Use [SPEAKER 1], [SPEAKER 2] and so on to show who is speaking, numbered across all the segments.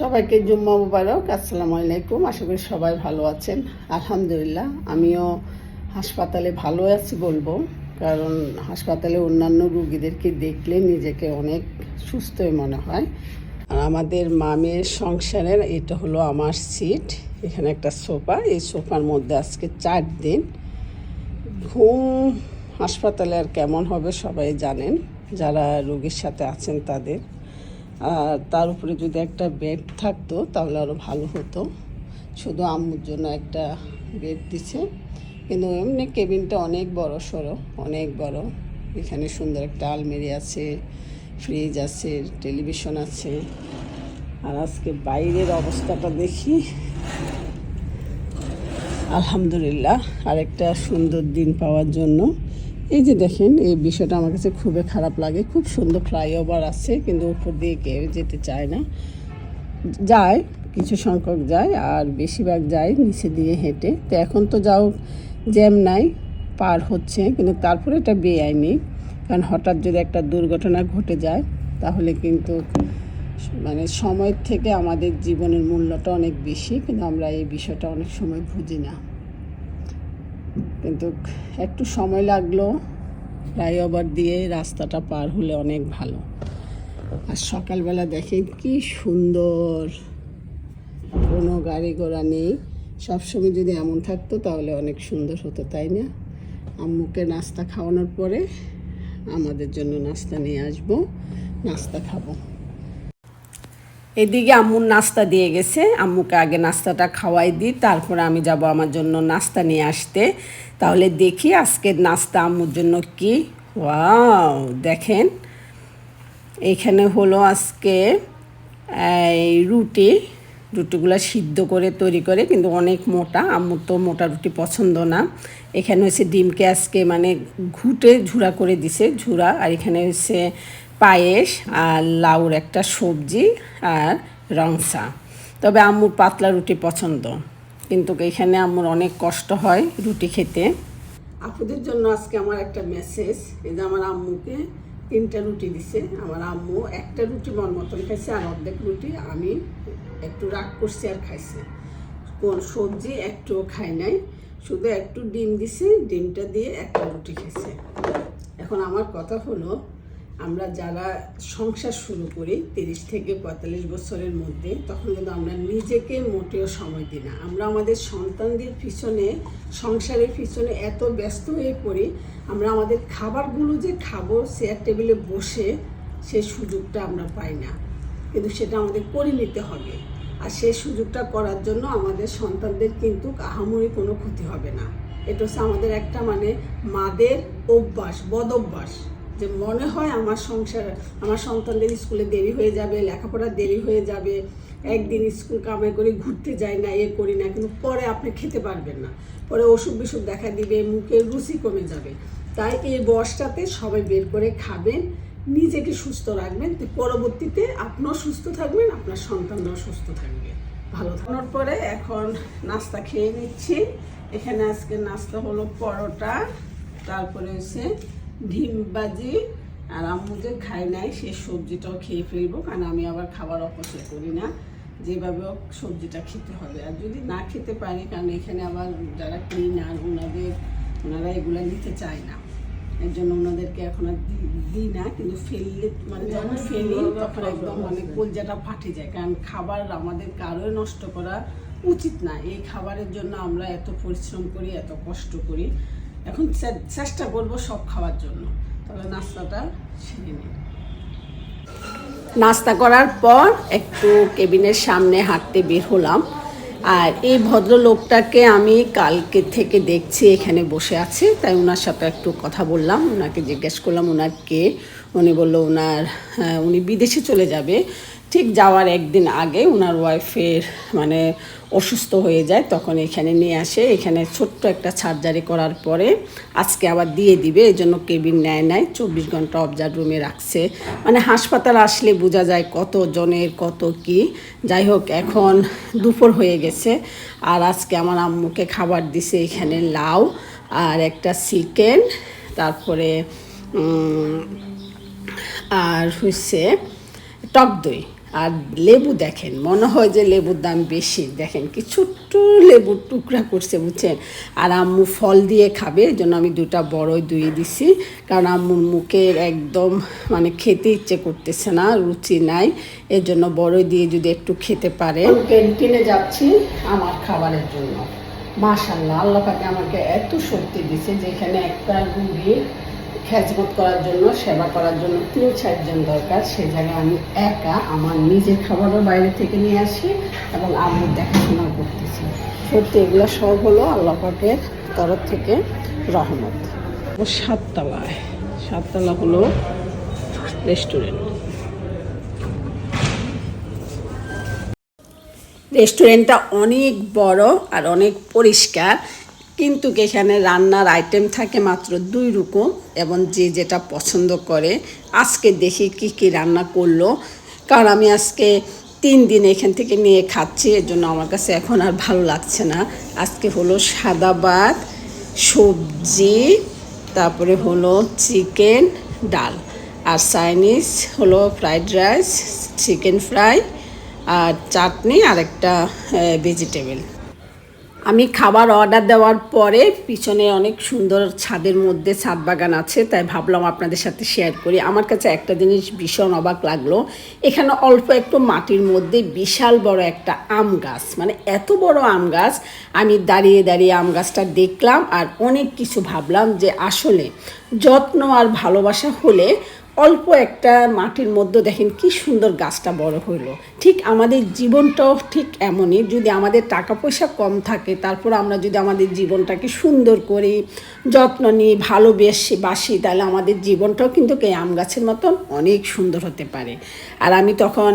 [SPEAKER 1] সবাইকে জুম্মা মুবারক, আসসালামু আলাইকুম। আশা করি সবাই ভালো আছেন। আলহামদুলিল্লাহ, আমিও হাসপাতালে ভালো আছি বলব, কারণ হাসপাতালে অন্যান্য রুগীদেরকে দেখলে নিজেকে অনেক সুস্থই মনে হয়। আর আমাদের মামের সংসারের, এটা হলো আমার সিট, এখানে একটা সোফা। এই সোফার মধ্যে আজকে চার দিন। ঘুম হাসপাতালে আর কেমন হবে সবাই জানেন, যারা রোগীর সাথে আছেন তাদের। আর তার উপরে যদি একটা বেড থাকতো, তাহলে আরও ভালো হতো। শুধু আম্মুর জন্য একটা বেড দিছে। কিন্তু এমনি কেবিনটা অনেক বড় সড়ো, অনেক বড়। এখানে সুন্দর একটা আলমারি আছে ফ্রিজ আছে টেলিভিশন আছে। আর আজকে বাইরের অবস্থাটা দেখি। আলহামদুলিল্লাহ, আরেকটা সুন্দর দিন পাওয়ার জন্য। এই যে দেখেন, এই বিষয়টা আমার কাছে খুবই খারাপ লাগে। খুব সুন্দর ফ্লাইওভার আছে, কিন্তু উপর দিয়ে কেউ যেতে চায় না। যায়, কিছু সংখ্যক যায়, আর বেশিরভাগ যায় নিচে দিয়ে হেঁটে। তো এখন তো যাও জ্যাম নাই, পার হচ্ছে, কিন্তু তারপরে এটা বেআইনি। কারণ হঠাৎ যদি একটা দুর্ঘটনা ঘটে যায়, তাহলে কিন্তু মানে সময়ের থেকে আমাদের জীবনের মূল্যটা অনেক বেশি, কিন্তু আমরা এই বিষয়টা অনেক সময় বুঝি না। কিন্তু একটু সময় লাগল। ফ্লাইওভার দিয়ে রাস্তাটা পার হলে অনেক ভালো। আর সকালবেলা দেখেন কি সুন্দর। কোনো গাড়ি ঘোড়া নেই। সবসময় যদি এমন থাকতো তাহলে অনেক সুন্দর হতো, তাই না? আম্মুকে নাস্তা খাওয়ানোর পরে আমাদের জন্য নাস্তা নিয়ে আসব। নাস্তা খাব। এদিকে আম্মুর নাস্তা দিয়ে গেছে। আম্মুকে আগে নাস্তাটা খাওয়াই দিই, তারপরে আমি যাব আমার জন্য নাস্তা নিয়ে আসতে। তাহলে দেখি আজকের নাস্তা আম্মুর জন্য কি। ওয়াও, দেখেন। এইখানে হলো আজকে, এই রুটি। রুটিগুলো সিদ্ধ করে তৈরি করে, কিন্তু অনেক মোটা। আম্মুর তো মোটা রুটি পছন্দ না। এখানে হচ্ছে ডিমকে আজকে মানে ঘুটে ঝুরা করে দিছে ঝুরা আর এখানে হচ্ছে পায়েস আর লাউর একটা সবজি আর রংসা। তবে আম্মুর পাতলা রুটি পছন্দ। কিন্তু এখানে আম্মুর অনেক কষ্ট হয় রুটি খেতে। আপুদের জন্য আজকে আমার একটা মেসেজ এই যে আমার আম্মুকে তিনটা রুটি দিছে। আমার আম্মু একটা রুটি মন মতন খাইছে আর অর্ধেক রুটি আমি একটু রাগ করছি আর খাইছি। কোন সবজি একটুও খাই নাই, শুধু একটু ডিম দিছে, ডিমটা দিয়ে একটা রুটি খেয়েছে। এখন আমার কথা হলো আমরা যারা সংসার শুরু করি তিরিশ থেকে পঁয়তাল্লিশ বছরের মধ্যে, তখন কিন্তু আমরা নিজেকে মোটেও সময় দিই না। আমরা আমাদের সন্তানদের পিছনে, সংসারের পিছনে এত ব্যস্ত হয়ে পড়ি, আমরা আমাদের খাবারগুলো যে খাব চেয়ার টেবিলে বসে সেই সুযোগটা আমরা পাই না। কিন্তু সেটা আমাদের করে নিতে হবে। আর সেই সুযোগটা করার জন্য আমাদের সন্তানদের কিন্তু আহামরি কোনো ক্ষতি হবে না। এটা হচ্ছে আমাদের একটা মানে মাদের অভ্যাস, বদ অভ্যাস। যে মনে হয় আমার সংসার, আমার সন্তানদের স্কুলে দেরি হয়ে যাবে, লেখাপড়া দেরি হয়ে যাবে, একদিন স্কুল কামাই করে ঘুরতে যাই না, এ করি না, কিন্তু পরে আপনি খেতে পারবেন না। পরে অসুখ বিসুখ দেখা দিবে, মুখের রুচি কমে যাবে। তাই এই বয়সটাতে সবাই বের করে খাবেন, নিজেকে সুস্থ রাখবেন, তো পরবর্তীতে আপনিও সুস্থ থাকবেন, আপনার সন্তানরাও সুস্থ থাকবে। ভালো থাকার পরে এখন নাস্তা খেয়ে নিচ্ছি। এখানে আজকে নাস্তা হলো পরোটা, তারপরে হচ্ছে ডিম ভাজি আর আম্মু যে খায় নাই সে সবজিটাও খেয়ে ফেলব কারণ আমি আবার খাবার অপচয় করি না। যেভাবে সবজিটা খেতে হবে। আর যদি না খেতে পারি কারণ এখানে আবার যারা ক্লিনার ওনাদের ওনারা এগুলো নিতে চায় না। এর জন্য ওনাদেরকে এখন আর দিই না কিন্তু ফেললে মানে যখন ফেলি তখন একদম মানে কলজাটা ফাটে যায়। কারণ খাবার আমাদের কারোই নষ্ট করা উচিত না। এই খাবারের জন্য আমরা এত পরিশ্রম করি এত কষ্ট করি। এখন চেষ্টা করব সব খাওয়ার জন্য। তবে নাস্তাটা সেরে নিই। নাস্তা করার পর একটু কেবিনের সামনে হাঁটতে বের হলাম। আর এই ভদ্রলোকটাকে আমি কালকে থেকে দেখছি এখানে বসে আছে। তাই ওনার সাথে একটু কথা বললাম। ওনাকে জিজ্ঞেস করলাম ওনার কে? উনি বলল ওনার হ্যাঁ, উনি বিদেশে চলে যাবে। ঠিক যাওয়ার একদিন আগে ওনার ওয়াইফের মানে অসুস্থ হয়ে যায়, তখন এখানে নিয়ে আসে। এখানে ছোট্ট একটা সার্জারি করার পরে আজকে আবার দিয়ে দিবে এই জন্য কেবিন নেয় নাই। চব্বিশ ঘণ্টা অবজার্ভ রুমে রাখছে। মানে হাসপাতাল আসলে বোঝা যায় কত জনের কত কি। যাই হোক, এখন দুপুর হয়ে গেছে। আর আজকে আমার আম্মুকে খাবার দিছে এখানে লাউ আর একটা চিকেন তারপরে আর হচ্ছে টক দই। আর লেবু দেখেন, মনে হয় যে লেবুর দাম বেশি। দেখেন কি ছোট্ট লেবুর টুকরা করছে, বুঝছেন? আর আম্মু ফল দিয়ে খাবে, এই জন্য আমি দুটা বড়ই দুই দিছি। কারণ আম্মুর মুখের একদম মানে খেতে ইচ্ছে করতেছে না, রুচি নাই। এর জন্য বড়ই দিয়ে যদি একটু খেতে পারে। ক্যান্টিনে যাচ্ছি আমার খাবারের জন্য। মাশাল্লাহ আল্লাহ পাকে আমাকে এত শক্তি দিছে যেখানে একটা রুগী খেজমত করার জন্য সেবা করার জন্য তিন চারজন দরকার। সে জায়গায় আমি একা আমার নিজের খাবারও বাইরে থেকে নিয়ে আসি এবং আম্মুর দেখাশোনা করতেছি। সত্যি এগুলো সব হলো আল্লাপাকের তরফ থেকে রহমত। ও সাততলায়। সাততলা হলো রেস্টুরেন্ট। রেস্টুরেন্টটা অনেক বড় আর অনেক পরিষ্কার। কিন্তু এখানে রান্নার আইটেম থাকে মাত্র দুই রকম এবং যে যেটা পছন্দ করে, আজকে দেখি কি কি রান্না করল। কারণ আমি আজকে তিন দিন এখান থেকে নিয়ে খাচ্ছি এর জন্য আমার কাছে এখন আর ভালো লাগছে না। আজকে হলো সাদা ভাত, সবজি, তারপরে হলো চিকেন ডাল আর চাইনিজ হলো ফ্রাইড রাইস, চিকেন ফ্রাই আর চাটনি আর একটা ভেজিটেবল আমি খাবার অর্ডার দেওয়ার পরে পিছনে অনেক সুন্দর ছাদের মধ্যে ছাদ বাগান আছে, তাই ভাবলাম আপনাদের সাথে শেয়ার করি। আমার কাছে একটা জিনিস ভীষণ অবাক লাগল। এখানে অল্প একটু মাটির মধ্যে বিশাল বড় একটা আম গাছ মানে এত বড় আম গাছ, আমি দাঁড়িয়ে দাঁড়িয়ে আম গাছটা দেখলাম আর অনেক কিছু ভাবলাম যে আসলে যত্ন আর ভালোবাসা হলে অল্প একটা মাটির মধ্যে দেখেন কি সুন্দর গাছটা বড় হইল। ঠিক আমাদের জীবনটাও ঠিক এমনই, যদি আমাদের টাকা পয়সা কম থাকে, তারপর আমরা যদি আমাদের জীবনটাকে সুন্দর করি, যত্ন নিই ভালোবেসে বাসি, তাহলে আমাদের জীবনটাও কিন্তু এই আম গাছের মতন অনেক সুন্দর হতে পারে। আর আমি তখন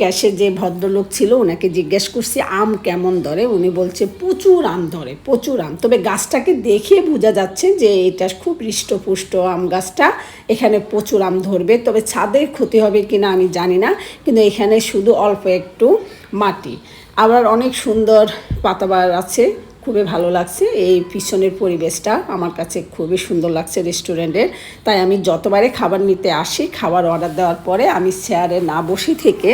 [SPEAKER 1] ক্যাশে যে ভদ্রলোক ছিল, ওনাকে জিজ্ঞেস করছি, আম কেমন ধরে? উনি বলছে, প্রচুর আম ধরে, প্রচুর আম। তবে গাছটাকে দেখে বোঝা যাচ্ছে যে এটা খুব হৃষ্টপুষ্ট আম গাছটা। এখানে প্রচুর আম ধরবে, তবে ছাদের ক্ষতি হবে কি না আমি জানি না, কিন্তু এখানে শুধু অল্প একটু মাটি। আবার অনেক সুন্দর পাতাবার আছে, খুবই ভালো লাগছে। এই পিছনের পরিবেশটা আমার কাছে খুবই সুন্দর লাগছে রেস্টুরেন্টের। তাই আমি যতবারে খাবার নিতে আসি, খাবার অর্ডার দেওয়ার পরে আমি চেয়ারে না বসে থেকে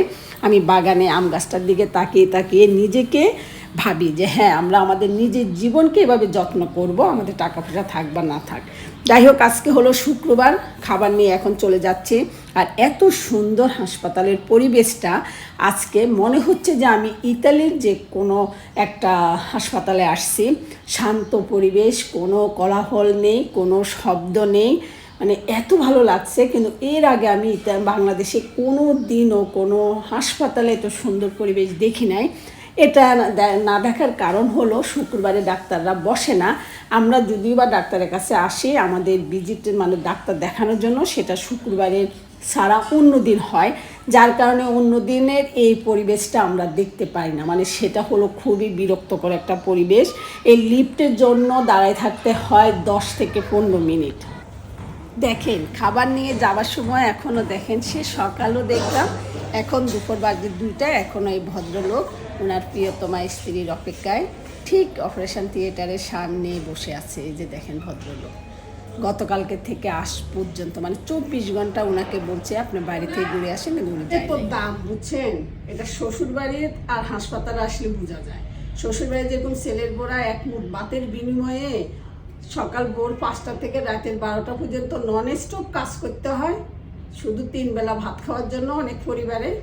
[SPEAKER 1] বাগানে আম গাছটার দিকে তাকিয়ে তাকিয়ে নিজেকে ভাবি যে হ্যাঁ আমরা আমাদের নিজের জীবনকে এভাবে যত্ন করব, আমাদের টাকা পয়সা থাক বা না থাক। যাই হোক, আজকে হলো শুক্রবার, খাবার নিয়ে এখন চলে যাচ্ছি। আর এত সুন্দর হাসপাতালের পরিবেশটা আজকে, মনে হচ্ছে যে আমি ইতালির যে কোনো একটা হাসপাতালে আসছি। শান্ত পরিবেশ, কোনো কোলাহল নেই, কোনো শব্দ নেই। মানে এত ভালো লাগছে, কিন্তু এর আগে আমি বাংলাদেশে কোনো দিনও কোনো হাসপাতালে এত সুন্দর পরিবেশ দেখি নাই। এটা না দেখার কারণ হলো শুক্রবারে ডাক্তাররা বসে না। আমরা যদিও বা ডাক্তারের কাছে আসি, আমাদের ভিজিট মানে ডাক্তার দেখানোর জন্য, সেটা শুক্রবারের ছাড়া অন্য দিন হয়। যার কারণে অন্য দিনের এই পরিবেশটা আমরা দেখতে পাই না। মানে সেটা হলো খুবই বিরক্তকর একটা পরিবেশ। এই লিফটের জন্য দাঁড়ায় থাকতে হয় দশ থেকে পনেরো মিনিট। দেখেন খাবার নিয়ে যাওয়ার সময় এখনও দেখেন সে সকালও দেখলাম এখন দুপুর বাজে দুইটায় এখনও এই ভদ্রলোক ওনার প্রিয়তমা স্ত্রীর অপেক্ষায় ঠিক অপারেশন থিয়েটারের সামনে বসে আছে এই যে দেখেন ভদ্রলোক। গতকালকে থেকে আস পর্যন্ত মানে চব্বিশ ঘণ্টা ওনাকে বলছে আপনি বাড়ি থেকে ঘুরে আসেন ঘুরে দাম বুঝছেন? এটা শ্বশুর বাড়ির আর হাসপাতালে আসলে বোঝা যায়। শ্বশুর বাড়ি যেরকম ছেলের বোড়া এক মুঠ বাতের বিনিময়ে সকাল ভোর পাঁচটা থেকে রাতের বারোটা পর্যন্ত নন স্টপ কাজ করতে হয়। শুধু তিন বেলা ভাত খাওয়ার জন্য অনেক পরিবারে।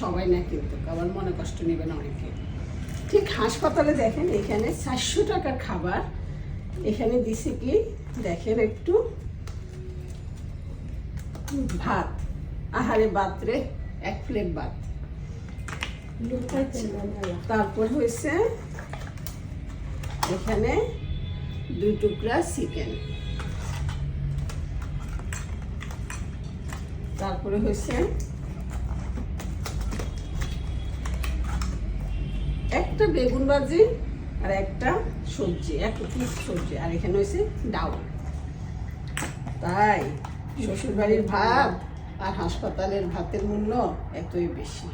[SPEAKER 1] সবাই না কিন্তু আবার মনে কষ্ট নেবে না অনেকে। ঠিক হাসপাতালে দেখেন এখানে চারশো টাকার খাবার। এখানে দিছে কি? দেখেন একটু। ভাত। আহারে ভাত রে এক প্লেট ভাত। তারপর হয়েছে এখানে দুই টুকরা চিকেন। তারপরে হয়েছে একটা বেগুন ভাজি আর একটা সবজি, এক পিস সবজি, আর এখানে হয়েছে ডাউল। তাই শ্বশুর বাড়ির ভাত আর হাসপাতালের ভাতের মূল্য এতই বেশি।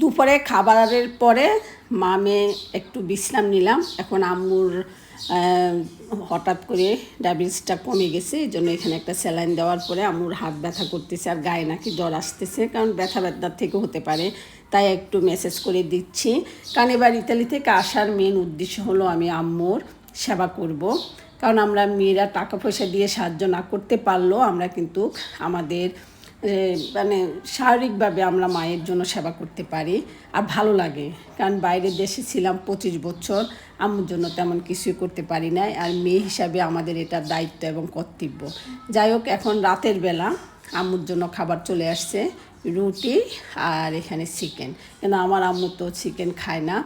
[SPEAKER 1] দুপুরে খাবারের পরে মামে একটু বিশ্রাম নিলাম। এখন আম্মুর হঠাৎ করে ডায়াবেটিসটা কমে গেছে, এই জন্য এখানে একটা স্যালাইন দেওয়ার পরে আম্মুর হাত ব্যথা করতেছে আর গায়ে নাকি জ্বর আসতেছে, কারণ ব্যথা ব্যথার থেকে হতে পারে। তাই একটু মেসেজ করে দিচ্ছি। কারণ এবার ইতালি থেকে আসার মেন উদ্দেশ্য হলো আমি আম্মুর সেবা করব। কারণ আমরা মেয়েরা টাকা পয়সা দিয়ে সাহায্য না করতে পারলেও আমরা কিন্তু আমাদের মানে শারীরিকভাবে আমরা মায়ের জন্য সেবা করতে পারি আর ভালো লাগে। কারণ বাইরের দেশে ছিলাম পঁচিশ বছর, আম্মুর জন্য তেমন কিছুই করতে পারি নাই আর মেয়ে হিসাবে আমাদের এটা দায়িত্ব এবং কর্তব্য। যাই হোক, এখন রাতের বেলা আম্মুর জন্য খাবার চলে আসছে, রুটি আর এখানে চিকেন। কেন আমার আম্মু তো চিকেন খায় না,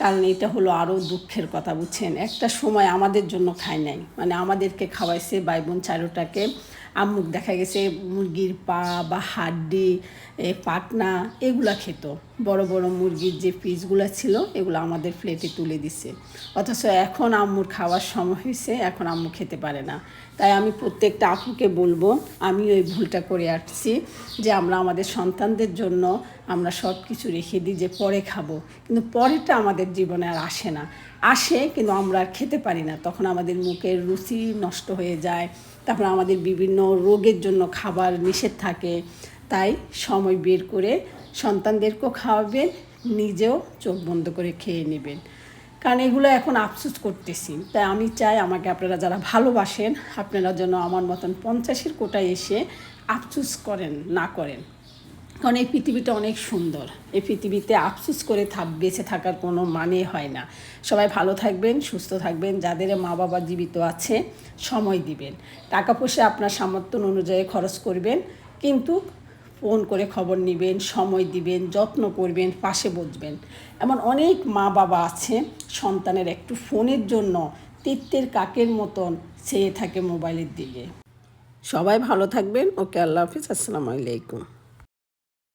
[SPEAKER 1] কারণ এটা হলো আরও দুঃখের কথা, বুঝছেন? একটা সময় আমাদের জন্য খায় নাই। মানে আমাদেরকে খাওয়াইছে ভাই বোন চারোটাকে আম্মুক দেখা গেছে, মুরগির পা বা হাড্ডি পাটনা, এগুলা খেত। বড় বড় মুরগির যে পিসগুলো ছিল, এগুলো আমাদের প্লেটে তুলে দিছে। অথচ এখন আম্মুর খাওয়ার সময় হয়েছে এখন আম্মু খেতে পারে না। তাই আমি প্রত্যেকটা আপুকে বলব, আমি ওই ভুলটা করে আসছি যে আমরা আমাদের সন্তানদের জন্য আমরা সব কিছু রেখে দিই যে পরে খাব। কিন্তু পরেরটা আমাদের জীবনে আর আসে না। আসে, কিন্তু আমরা খেতে পারি না। তখন আমাদের মুখের রুচি নষ্ট হয়ে যায়। তারপর আমাদের বিভিন্ন রোগের জন্য খাবার নিষেধ থাকে। তাই সময় বের করে সন্তানদেরকেও খাওয়াবেন, নিজেও চোখ বন্ধ করে খেয়ে নেবেন। কারণ এগুলো এখন আফসোস করতেছি। তাই আমি চাই আমাকে আপনারা যারা ভালোবাসেন, আপনারা যেন আমার মতন পঞ্চাশের কোটায় এসে আফসোস করেন, না করেন। কারণ এই পৃথিবীটা অনেক সুন্দর। এই পৃথিবীতে আফসোস করে থাক, বেঁচে থাকার কোনো মানে হয় না। সবাই ভালো থাকবেন, সুস্থ থাকবেন, যাদের মা বাবা জীবিত আছে, সময় দিবেন। টাকা পয়সা আপনার সামর্থ্য অনুযায়ী খরচ করবেন, কিন্তু ফোন করে খবর নেবেন, সময় দিবেন, যত্ন করবেন, পাশে বসবেন। এমন অনেক মা বাবা আছে, সন্তানের একটু ফোনের জন্য তিত্তের কাকের মতন চেয়ে থাকে মোবাইলের দিকে। সবাই ভালো থাকবেন। ওকে আল্লাহ হাফিজ। আসসালামু আলাইকুম।